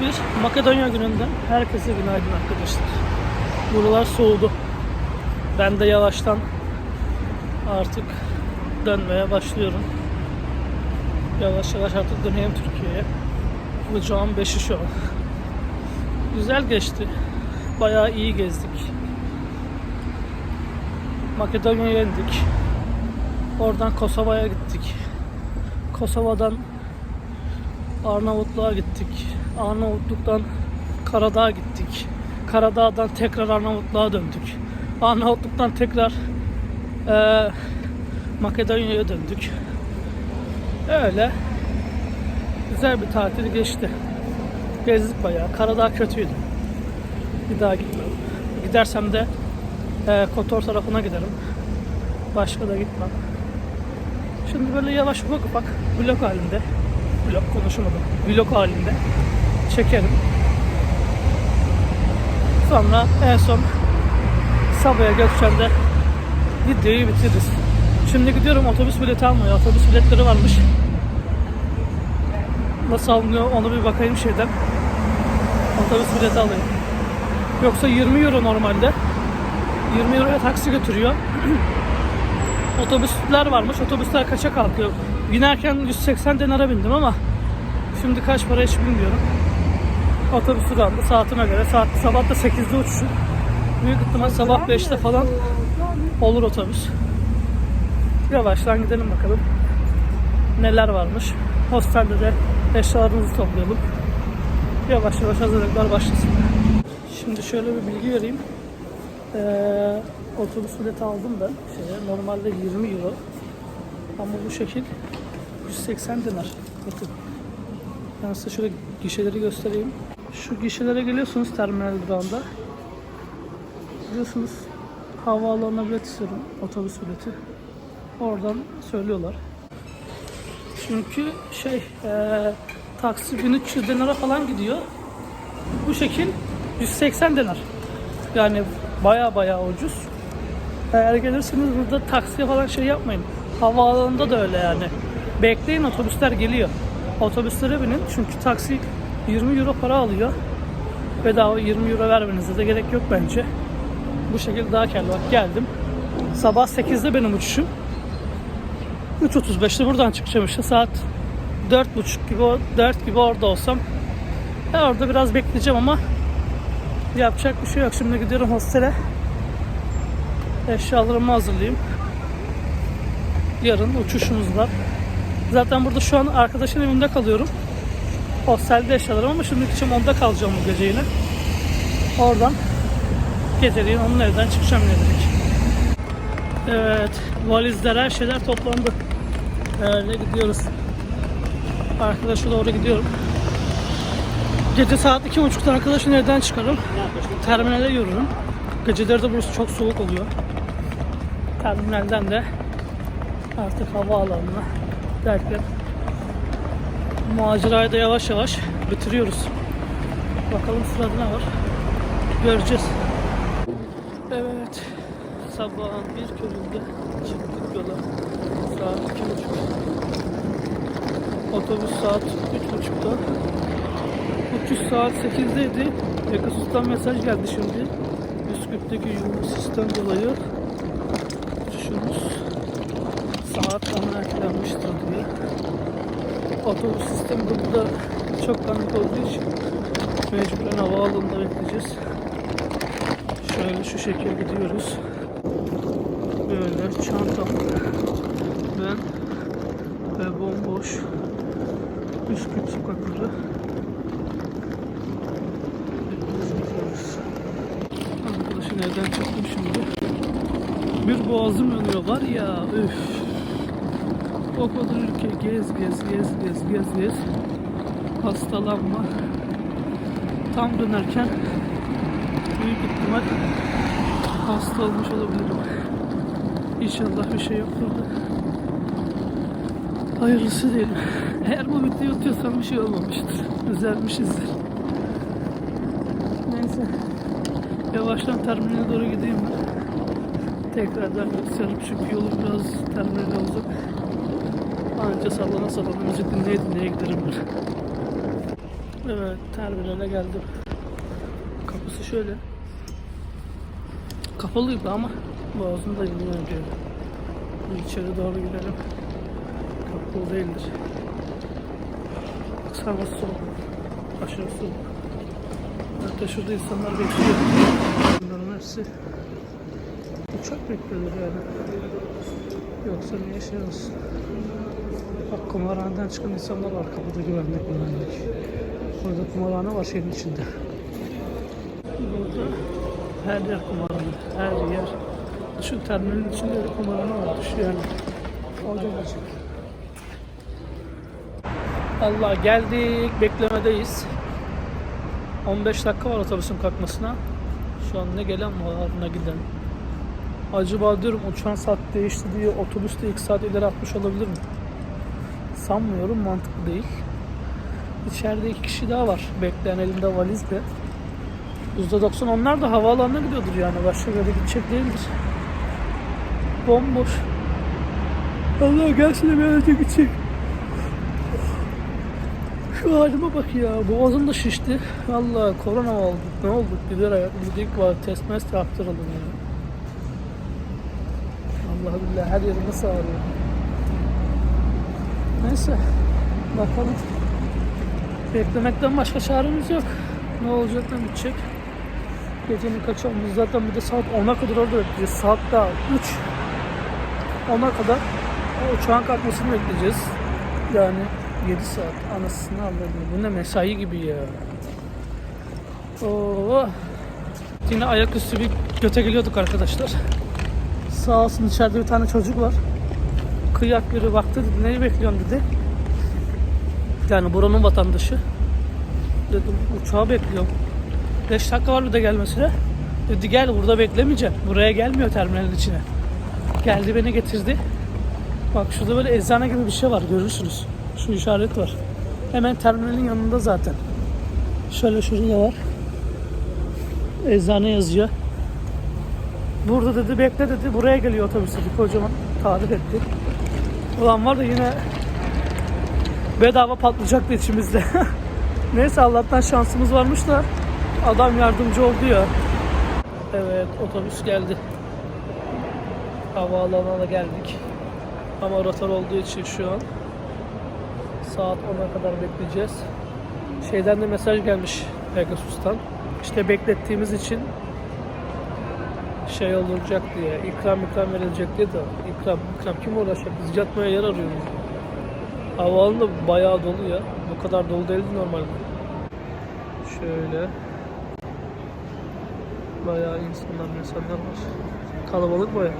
bir Makedonya gününden herkese günaydın arkadaşlar. Buralar soğudu. Ben de yavaştan artık dönmeye başlıyorum. Yavaş yavaş artık döneyim Türkiye'ye. Ocağın 5'i şu an. Güzel geçti. Bayağı iyi gezdik. Makedonya'ya indik. Oradan Kosova'ya gittik. Kosova'dan Arnavutluğa gittik. Arnavutluk'tan Karadağ'a gittik. Karadağ'dan tekrar Arnavutluğa döndük. Arnavutluk'tan tekrar eee Makedonya'ya döndük. Öyle güzel bir tatil geçti. Gezdik bayağı. Karadağ kötüydü. Bir daha gitmem. Gidersem de eee Kotor tarafına giderim. Başka da gitmem. Şimdi böyle yavaş ufak ufak vlog halinde vlog konuşamadım. Vlog halinde çekerim. Sonra en son Sabah'a Gökçen'de videoyu bitiririz. Şimdi gidiyorum otobüs bileti almaya. Otobüs biletleri varmış. Nasıl alınıyor onu bir bakayım şeyden. Otobüs bileti alayım. Yoksa 20 euro normalde. 20 euroya taksi götürüyor. Otobüsler varmış. Otobüsler kaça kalkıyor? Binerken 180 denara bindim ama şimdi kaç para hiç bilmiyorum. Otobüs durandı saatime göre. Saat sabah da 8'de uçuşu. Büyük ihtimal sabah 5'te falan olur otobüs. Yavaştan gidelim bakalım. Neler varmış. Hostelde de eşyalarımızı toplayalım. Yavaş yavaş hazırlıklar başlasın. Şimdi şöyle bir bilgi vereyim. Ee, otobüs bileti aldım ben. Şeye, normalde 20 euro. Ama bu şekil 180 dinar. Bakın. Ben size şöyle gişeleri göstereyim. Şu gişelere geliyorsunuz terminal durağında. Biliyorsunuz havaalanına bilet istiyorum. Otobüs bileti. Oradan söylüyorlar. Çünkü şey eee taksi 1300 dinara falan gidiyor. Bu şekil 180 dinar. Yani baya baya ucuz. Eğer gelirseniz burada taksiye falan şey yapmayın. Havaalanında da öyle yani. Bekleyin otobüsler geliyor. Otobüslere binin çünkü taksi 20 euro para alıyor. Bedava 20 euro vermenize de gerek yok bence. Bu şekilde daha karlı. Bak geldim. Sabah 8'de benim uçuşum. 3.35'te buradan çıkacağım işte saat 4.30 gibi o- 4 gibi orada olsam ya orada biraz bekleyeceğim ama yapacak bir şey yok. Şimdi gidiyorum hostele. Eşyalarımı hazırlayayım. Yarın uçuşumuz var. Zaten burada şu an arkadaşın evinde kalıyorum. Hostelde eşyalarım ama şimdi gideceğim onda kalacağım bu gece yine. Oradan geceleyin onun evden çıkacağım yine dedik. Evet, valizler her şeyler toplandı. Öyle gidiyoruz. Arkadaşa doğru gidiyorum. Gece saat iki buçukta arkadaşın evden çıkarım. Terminale yürürüm. Geceleri de burası çok soğuk oluyor. Terminalden de artık havaalanına derken macerayı da yavaş yavaş bitiriyoruz. Bakalım sırada ne var? Göreceğiz. Evet. Sabahın bir köründe çıktık yola. Saat iki buçuk. Otobüs saat üç buçukta. Uçuş saat 8'deydi. Pegasus'tan mesaj geldi şimdi. Üsküp'teki yoğun sistem dolayı uçuşumuz saat 10'a ertelenmiştir diye. Otobüs sistemi burada çok kanık olduğu için mecburen havaalanında bekleyeceğiz. Şöyle şu şekil gidiyoruz. Böyle çantam ben ve bomboş Üsküp sokakları geziyoruz. Arkadaşın evden çıktım şimdi. Bir boğazım yanıyor var ya üf. O kadar ülke gez gez gez gez gez gez. Hastalanma. Tam dönerken büyük ihtimal hasta olmuş olabilirim. İnşallah bir şey yoktur da. Hayırlısı değil. Eğer bu videoyu atıyorsam bir şey olmamıştır. Düzelmişizdir. Neyse. Yavaştan terminale doğru gideyim ben. Tekrardan gösteririm çünkü yolum biraz terminale uzak. Anca sallana sallana müzik dinleye dinleye giderim ben. Evet, terminale geldim. Kapısı şöyle. Kapalıydı ama boğazında yine diyor. İçeri doğru gidelim. Kapalı değildir. Baksana soğuk. Aşırı soğuk. Hatta şurada insanlar bekliyor. Bunların hepsi uçak bekliyorlar yani. Yoksa niye şey olsun. Bak kumarhaneden çıkan insanlar var kapıda güvenlik güvenlik. Burada kumarhane var şeyin içinde. Burada her yer kumarhane. Her yer. Şu terminalin içinde de kumarhane var. Şu yani. Orada olacak. Allah geldik. Beklemedeyiz. 15 dakika var otobüsün kalkmasına. Şu an ne gelen var ne giden. Acaba diyorum uçağın saat değişti diye otobüste ilk saat ileri atmış olabilir mi? Sanmıyorum mantıklı değil. İçeride iki kişi daha var. Bekleyen elinde valizle. %90 onlar da havaalanına gidiyordur yani. Başka yere gidecek değildir. Bomboş. Allah gelsin bir yere gidecek. Şu halime bak ya. Boğazım da şişti. Allah korona olduk? Ne olduk? Gider ayak. Gidik var. Test mest yaptıralım ya. Allah billah her yerim nasıl ağrıyor. Neyse. Bakalım. Beklemekten başka çaremiz yok. Ne olacak ne bitecek. Gecenin kaçı olmuş zaten bir de saat 10'a kadar orada bekleyeceğiz. Saat daha 3. 10'a kadar uçağın kalkmasını bekleyeceğiz. Yani 7 saat anasını avradım. Bu ne mesai gibi ya. Oo. Yine ayaküstü bir göte geliyorduk arkadaşlar. Sağ olsun içeride bir tane çocuk var. Kıyak biri baktı dedi neyi bekliyorsun dedi. Yani buranın vatandaşı. Dedim uçağı bekliyorum. 5 dakika var bir de gelmesine. Dedi gel burada beklemeyeceğim. Buraya gelmiyor terminalin içine. Geldi beni getirdi. Bak şurada böyle eczane gibi bir şey var görürsünüz. Şu işaret var. Hemen terminalin yanında zaten. Şöyle şurada var. Eczane yazıyor. Burada dedi bekle dedi. Buraya geliyor otobüs dedi. Kocaman tarif etti. Ulan var da yine bedava patlayacaktı içimizde. Neyse Allah'tan şansımız varmış da adam yardımcı oldu ya. Evet otobüs geldi. Havaalanına da geldik. Ama rotor olduğu için şu an saat 10'a kadar bekleyeceğiz. Şeyden de mesaj gelmiş Pegasus'tan. İşte beklettiğimiz için şey olacak diye, ikram ikram verilecek diye de ikram, ikram kim uğraşacak? Biz yatmaya yer arıyoruz. Havaalanı da bayağı dolu ya. Bu kadar dolu değildi normalde. Şöyle. Bayağı insanlar, insanlar var. Kalabalık bayağı.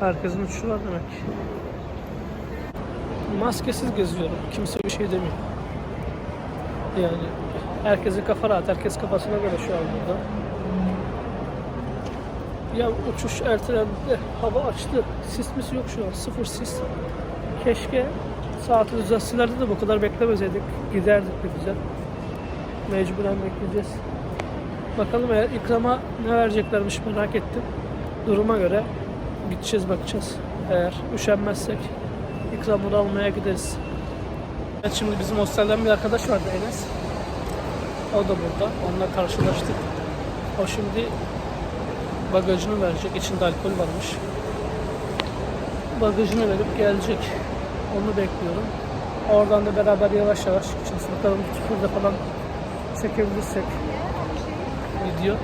Herkesin uçuşu var demek. Maskesiz geziyorum. Kimse bir şey demiyor. Yani herkesin kafa rahat. Herkes kafasına göre şu an burada. Ya uçuş ertelendi, hava açtı. Sis mis yok şu an, sıfır sis. Keşke saati düzeltselerdi de bu kadar beklemeseydik. Giderdik de güzel. Mecburen bekleyeceğiz. Bakalım eğer ikrama ne vereceklermiş merak ettim. Duruma göre gideceğiz bakacağız. Eğer üşenmezsek ikramını almaya gideriz. Evet şimdi bizim hostelden bir arkadaş vardı Enes. O da burada. Onunla karşılaştık. O şimdi bagajını verecek. İçinde alkol varmış. Bagajını verip gelecek. Onu bekliyorum. Oradan da beraber yavaş yavaş gideceğiz. Bakalım şurada falan çekebilirsek video.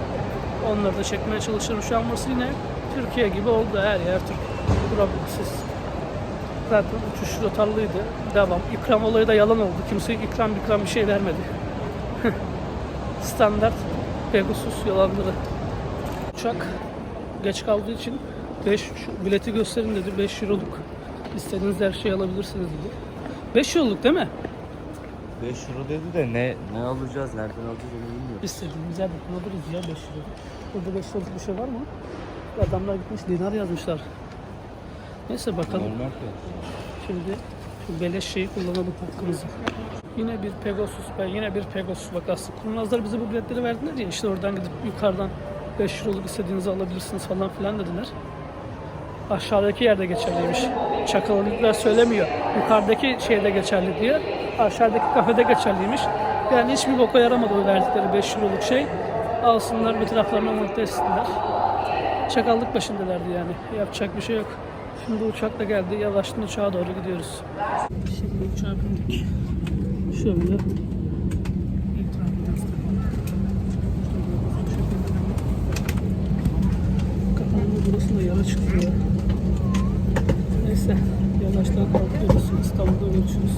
Onları da çekmeye çalışırım. Şu an burası yine Türkiye gibi oldu. Her yer Türk. Problemsiz. Zaten uçuş rotarlıydı. Devam. İkram olayı da yalan oldu. Kimse ikram ikram bir şey vermedi. Standart Pegasus yalanları. Uçak geç kaldığı için 5 bileti gösterin dedi. 5 euroluk. İstediğiniz her şeyi alabilirsiniz dedi. 5 euroluk değil mi? 5 euro dedi de ne ne alacağız, nereden alacağız onu bilmiyorum. İstediğimiz yerde bulabiliriz ya 5 euro. Burada 5 euroluk bir şey var mı? Adamlar gitmiş dinar yazmışlar. Neyse bakalım. Normal. Şimdi şu beleş şeyi kullanalım hakkımızı. Yine bir Pegasus ben yine bir Pegasus vakası. Kurnazlar bize bu biletleri verdiler ya işte oradan gidip yukarıdan 5 euroluk istediğinizi alabilirsiniz falan filan dediler. Aşağıdaki yerde geçerliymiş. Çakalalıklar söylemiyor. Yukarıdaki şeyde geçerli diyor. Aşağıdaki kafede geçerliymiş. Yani hiçbir boka yaramadı o verdikleri 5 euroluk şey. Alsınlar bir taraflarına monte etsinler. Çakallık başındalardı yani. Yapacak bir şey yok. Şimdi uçak da geldi. Yavaştan uçağa doğru gidiyoruz. Şimdi uçağa bindik. Şöyle. Kafamda burası da yara çıkıyor. Neyse. Yavaştan kalkıyoruz. İstanbul'da görüşürüz.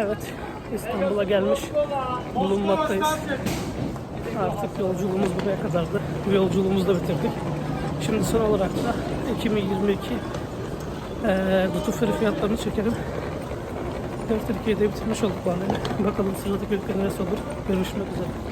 Evet, İstanbul'a gelmiş bulunmaktayız. Artık yolculuğumuz buraya kadardı. Bu yolculuğumuzu da bitirdik. Şimdi son olarak da 2022 eee dutu feri fiyatlarını çekelim. 4 Türkiye'de bitirmiş olduk bari. Bakalım sıradaki ülke neresi olur. Görüşmek üzere.